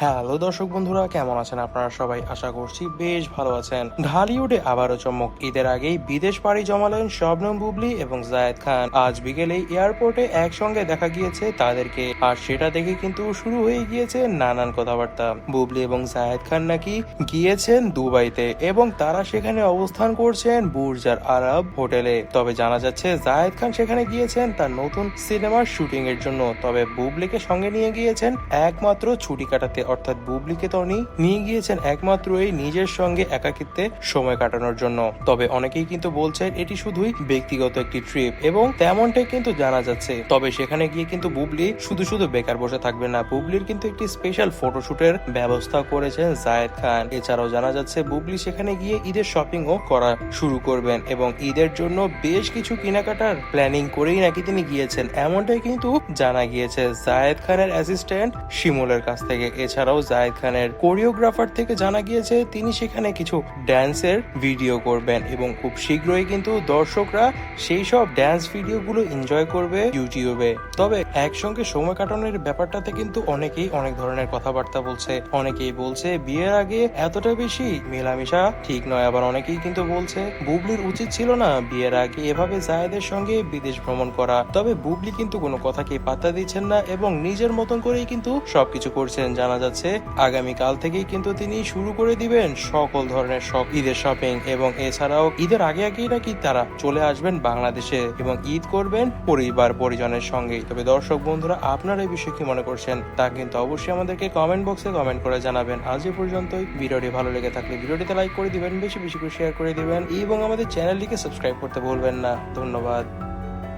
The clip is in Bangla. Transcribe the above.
হ্যালো দর্শক বন্ধুরা, কেমন আছেন আপনারা সবাই? আশা করছি বেশ ভালো আছেন। ঢালিউডে আবারও চমক। ঈদের আগেই বিদেশ পাড়ি জমালেন শবনম বুবলি এবং জায়েদ খান। আজ বিকেলে এয়ারপোর্টে একসঙ্গে দেখা গিয়েছে তাদেরকে। আর সেটা দেখে কিন্তু শুরু হয়ে গিয়েছে নানান কথাবার্তা। বুবলি এবং জায়েদ খান নাকি গিয়েছেন দুবাইতে এবং তারা সেখানে অবস্থান করছেন বুর্জার আরব হোটেলে। তবে জানা যাচ্ছে, জায়েদ খান সেখানে গিয়েছেন তার নতুন সিনেমার শুটিং এর জন্য। তবে বুবলিকে সঙ্গে নিয়ে গিয়েছেন একমাত্র ছুটি কাটাতে। অর্থাৎ বুবলিকে তো উনি নিয়ে গিয়েছেন একমাত্র এই নিজের সঙ্গে একাকিত্বে সময় কাটানোর জন্য। তবে অনেকেই কিন্তু বলছেন এটি শুধুই ব্যক্তিগত একটি ট্রিপ এবং তেমনটাই কিন্তু জানা যাচ্ছে। তবে সেখানে গিয়ে কিন্তু বুবলি শুধু শুধু বেকার বসে থাকবে না, বুবলির কিন্তু একটি স্পেশাল ফটোশুটের ব্যবস্থা করেছেন জায়েদ খান। এছাড়াও জানা যাচ্ছে বুবলি সেখানে গিয়ে ঈদের শপিংও করা শুরু করবেন এবং ঈদের জন্য বেশ কিছু কেনাকাটার প্ল্যানিং করেই নাকি তিনি গিয়েছেন। এমনটাই কিন্তু জানা গিয়েছে জায়েদ খানের অ্যাসিস্ট্যান্ট শিমুলের কাছ থেকে। এছাড়াও জায়েদ খানের কোরিওগ্রাফার থেকে জানা গিয়েছে, তিনি সেখানে কিছু ড্যান্সের ভিডিও করবেন এবং খুব শীঘ্রই কিন্তু দর্শকরা সেই সব ড্যান্স ভিডিওগুলো এনজয় করবে ইউটিউবে। তবে একসঙ্গে সময় কাটানোর ব্যাপারটাতে কিন্তু অনেকেই অনেক ধরনের কথাবার্তা বলছে। অনেকেই বলছে, বিয়ের আগে এতটা বেশি মেলামেশা ঠিক নয়। আবার অনেকেই কিন্তু বলছে, বুবলির উচিত ছিল না বিয়ের আগে এভাবে জায়েদের সঙ্গে বিদেশ ভ্রমণ করা। তবে বুবলি কিন্তু কোনো কথাকে পাত্তা দিচ্ছেন না এবং নিজের মতন করেই কিন্তু সবকিছু করছেন। জানা যাচ্ছে। আগামী কাল থেকেই কিন্তু তিনি শুরু করে দিবেন সকল ধরনের সব ঈদের শপিং এবং এছাড়াও ঈদের আগে আগেই নাকি তারা চলে আসবেন বাংলাদেশে এবং ঈদ করবেন পরিবার পরিজনের সঙ্গে তবে দর্শক বন্ধুরা, আপনারা এই বিষয়ে কি মনে করছেন তা কিন্তু অবশ্যই আমাদেরকে কমেন্ট বক্সে কমেন্ট করে জানাবেন। আজ এ পর্যন্তই। ভিডিওটি ভালো লেগে থাকলে ভিডিওটিতে লাইক করে দিবেন, বেশি বেশি করে শেয়ার করে দিবেন এবং আমাদের চ্যানেলটিকে সাবস্ক্রাইব করতে ভুলবেন না। ধন্যবাদ।